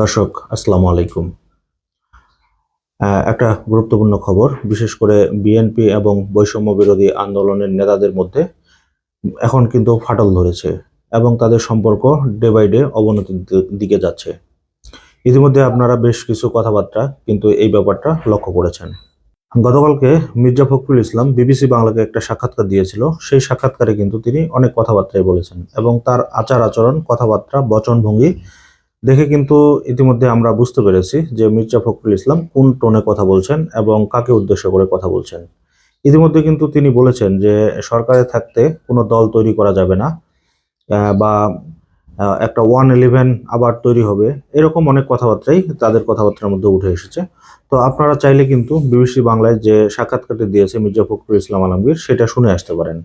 দর্শক, আসসালামু আলাইকুম। একটা গুরুত্বপূর্ণ খবর, বিশেষ করে বিএনপি এবং বৈষম্য বিরোধী আন্দোলনের নেতাদের মধ্যে এখন কিন্তু ফাটল ধরেছে এবং তাদের সম্পর্ক ডে বাই ডে অবনতির দিকে যাচ্ছে। ইতিমধ্যে আপনারা বেশ কিছু কথাবার্তা কিন্তু এই ব্যাপারটা লক্ষ্য করেছেন। গতকালকে মির্জা ফখরুল ইসলাম বিবিসি বাংলাকে একটা সাক্ষাৎকার দিয়েছিল। সেই সাক্ষাৎকারে কিন্তু তিনি অনেক কথাবার্তাই বলেছেন এবং তার আচার আচরণ কথাবার্তা, বচনভঙ্গি দেখে কিন্তু ইতিমধ্যে আমরা বুঝতে পেরেছি যে মির্জা ফখরুল ইসলাম কোন টোনে কথা বলছেন এবং কাকে উদ্দেশ্য করে কথা বলছেন। ইতিমধ্যে কিন্তু তিনি বলেছেন যে সরকারে থাকতে কোনো দল তৈরি করা যাবে না বা একটা ওয়ান ইলেভেন আবার তৈরি হবে, এরকম অনেক কথাবার্তাই তাদের কথাবার্তার মধ্যে উঠে এসেছে। তো আপনারা চাইলে কিন্তু বিবিসি বাংলায় যে সাক্ষাৎকারটি দিয়েছে মির্জা ফখরুল ইসলাম আলমগীর, সেটা শুনে আসতে পারেন।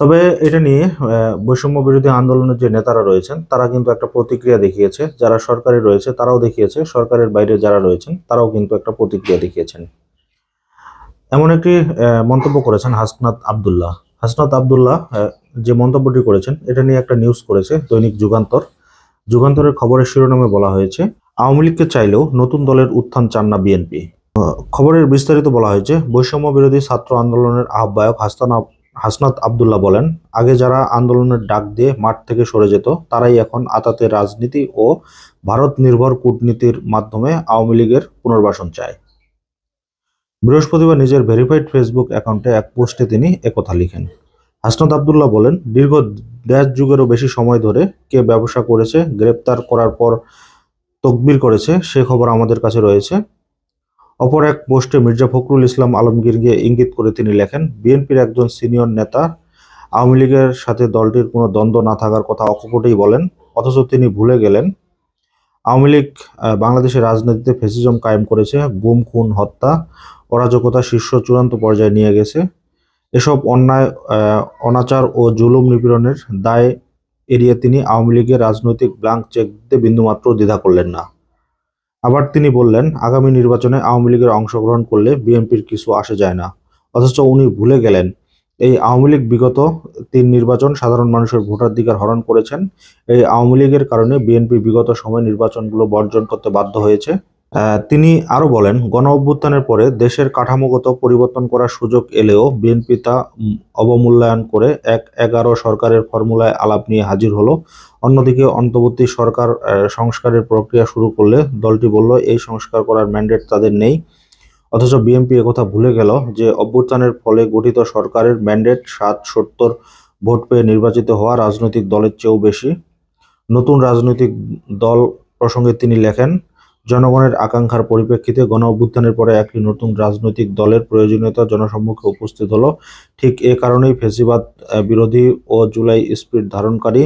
তবে এটা নিয়ে বৈষম্য বিরোধী আন্দোলনের যে নেতারা রয়েছেন, তারা কিন্তু একটা প্রতিক্রিয়া দেখিয়েছে। যারা সরকারি রয়েছে, তারাও দেখিয়েছে। সরকারের বাইরে যারা রয়েছেন, তারাও কিন্তু একটা প্রতিক্রিয়া দেখিয়েছেন। এমন একটি মন্তব্য করেছেন হাসনাত আব্দুল্লাহ। হাসনাত আবদুল্লাহ যে মন্তব্যটি করেছেন, এটা নিয়ে একটা নিউজ করেছে দৈনিক যুগান্তর। যুগান্তরের খবরের শিরোনামে বলা হয়েছে, আওয়ামী লীগকে চাইলেও নতুন দলের উত্থান চান না বিএনপি। খবরের বিস্তারিত বলা হয়েছে বৈষম্য বিরোধী ছাত্র আন্দোলনের আহ্বায়ক হাসনাত হাসনাত আব্দুল্লাহ বলেন, আগে যারা আন্দোলনের ডাক দিয়ে মাঠ থেকে সরে যেত, তারাই এখন আতাতে রাজনীতি ও ভারত নির্ভর কূটনীতির মাধ্যমে আওয়ামী লীগের পুনর্বাসন চায়। বৃহস্পতিবার নিজের ভেরিফাইড ফেসবুক অ্যাকাউন্টে এক পোস্টে তিনি একথা লিখেন। হাসনাত আব্দুল্লাহ বলেন, দীর্ঘ দেড় যুগেরও বেশি সময় ধরে কে ব্যবসা করেছে, গ্রেপ্তার করার পর তকবির করেছে, সে খবর আমাদের কাছে রয়েছে। অপর এক পোস্টে মির্জা ফখরুল ইসলাম আলমগীরকে ইঙ্গিত করে তিনি লেখেন, বিএনপির একজন সিনিয়র নেতা আওয়ামী লীগের সাথে দলটির কোনো দ্বন্দ্ব না থাকার কথা অকপটেই বলেন, অথচ তিনি ভুলে গেলেন। আওয়ামী লীগ বাংলাদেশের রাজনীতিতে ফেসিজম কায়েম করেছে, গুম, খুন, হত্যা, অরাজকতা শীর্ষ চূড়ান্ত পর্যায়ে নিয়ে গেছে। এসব অন্যায় অনাচার ও জুলুম নিপীড়নের দায় এড়িয়ে তিনি আওয়ামী লীগের রাজনৈতিক ব্লাঙ্ক চেক দিতে বিন্দুমাত্র দ্বিধা করলেন না। আবার তিনি বললেন, আগামী নির্বাচনে আওয়ামী লীগের অংশগ্রহণ করলে বিএনপির কিছু আসে যায় না। অথচ উনি ভুলে গেলেন, এই আওয়ামী লীগ বিগত তিন নির্বাচন সাধারণ মানুষের ভোটাধিকার হরণ করেছেন। এই আওয়ামী লীগের কারণে বিএনপি বিগত সময় নির্বাচনগুলো বর্জন করতে বাধ্য হয়েছে। তিনি আরও বলেন, গণ অভ্যুত্থানের পরে দেশের কাঠামোগত পরিবর্তন করার সুযোগ এলেও বিএনপি তা অবমূল্যায়ন করে এক এগারো সরকারের ফর্মুলায় আলাপ নিয়ে হাজির হলো। অন্যদিকে অন্তর্বর্তী সরকার সংস্কারের প্রক্রিয়া শুরু করলে দলটি বলল, এই সংস্কার করার ম্যান্ডেট তাদের নেই। অথচ বিএনপি একথা ভুলে গেল যে অভ্যুত্থানের ফলে গঠিত সরকারের ম্যান্ডেট সাত সত্তর ভোট পেয়ে নির্বাচিত হওয়া রাজনৈতিক দলের চেয়েও বেশি। নতুন রাজনৈতিক দল প্রসঙ্গে তিনি লেখেন জনগণের আকাঙ্ক্ষার পরিপ্রেক্ষিতে গণ অভ্যুত্থানের পরে একটি নতুন রাজনৈতিক দলের প্রয়োজনীয়তা জনসম্মুখে উপস্থিত হলো। ঠিক এ কারণেই ফেসিবাদ বিরোধী ও জুলাই স্পিরিট ধারণকারী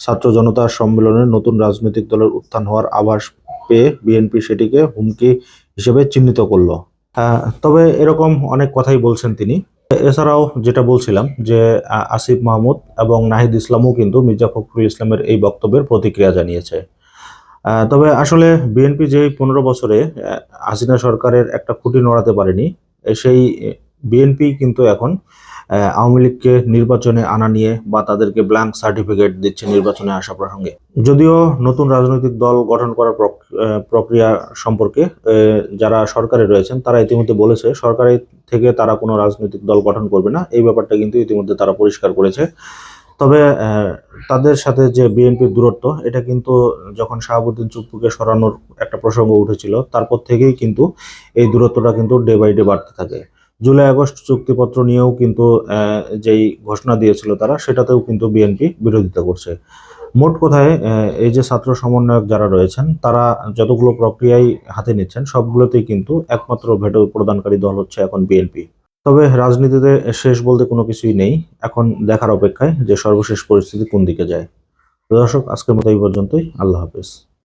ছাত্র জনতার সম্মেলনে নতুন রাজনৈতিক দলের উত্থান হওয়ার আভাস পেয়ে বিএনপি সেটিকে হুমকি হিসেবে চিহ্নিত করল। তবে এরকম অনেক কথাই বলছেন তিনি। এছাড়াও যেটা বলছিলাম যে আসিফ মাহমুদ এবং নাহিদ ইসলামও কিন্তু মির্জা ফখরুল ইসলামের এই বক্তব্যের প্রতিক্রিয়া জানিয়েছে। তবে আসলে বিএনপি যে পনেরো বছরে হাসিনা সরকারের একটা খুঁটি নড়াতে পারেনি সেই বিএনপি কিন্তু এখন আওয়ামী লীগকে নির্বাচনে আনা নিয়ে বা তাদেরকে ব্ল্যাঙ্ক সার্টিফিকেট দিচ্ছে নির্বাচনে আসা প্রসঙ্গে। যদিও নতুন রাজনৈতিক দল গঠন করার প্রক- প্রক্রিয়া সম্পর্কে যারা সরকারে রয়েছেন, তারা ইতিমধ্যে বলেছে সরকারি থেকে তারা কোনো রাজনৈতিক দল গঠন করবে না, এই ব্যাপারটা কিন্তু ইতিমধ্যে তারা পরিষ্কার করেছে। তবে তাদের সাথে যে বিএনপির দূরত্ব, এটা কিন্তু যখন শাহাবুদ্দিন চুপ্পুকে সরানোর একটা প্রসঙ্গ উঠেছিল, তারপর থেকেই কিন্তু এই দূরত্বটা কিন্তু ডে বাই ডে বাড়তে থাকে। জুলাই আগস্ট চুক্তিপত্র নিয়েও কিন্তু যেই ঘোষণা দিয়েছিল তারা, সেটাতেও কিন্তু বিএনপি বিরোধিতা করছে। মোট কোথায় এই যে ছাত্র সমন্বয়ক যারা রয়েছেন, তারা যতগুলো প্রক্রিয়ায় হাতে নিচ্ছেন, সবগুলোতেই কিন্তু একমাত্র ভেটো প্রদানকারী দল হচ্ছে এখন বিএনপি। তবে রাজনীতিতে শেষ বলতে কোনো কিছুই নেই। এখন দেখার অপেক্ষায় যে সর্বশেষ পরিস্থিতি কোন দিকে যায়। দর্শক, আজকের মতো এই পর্যন্তই। আল্লাহ হাফেজ।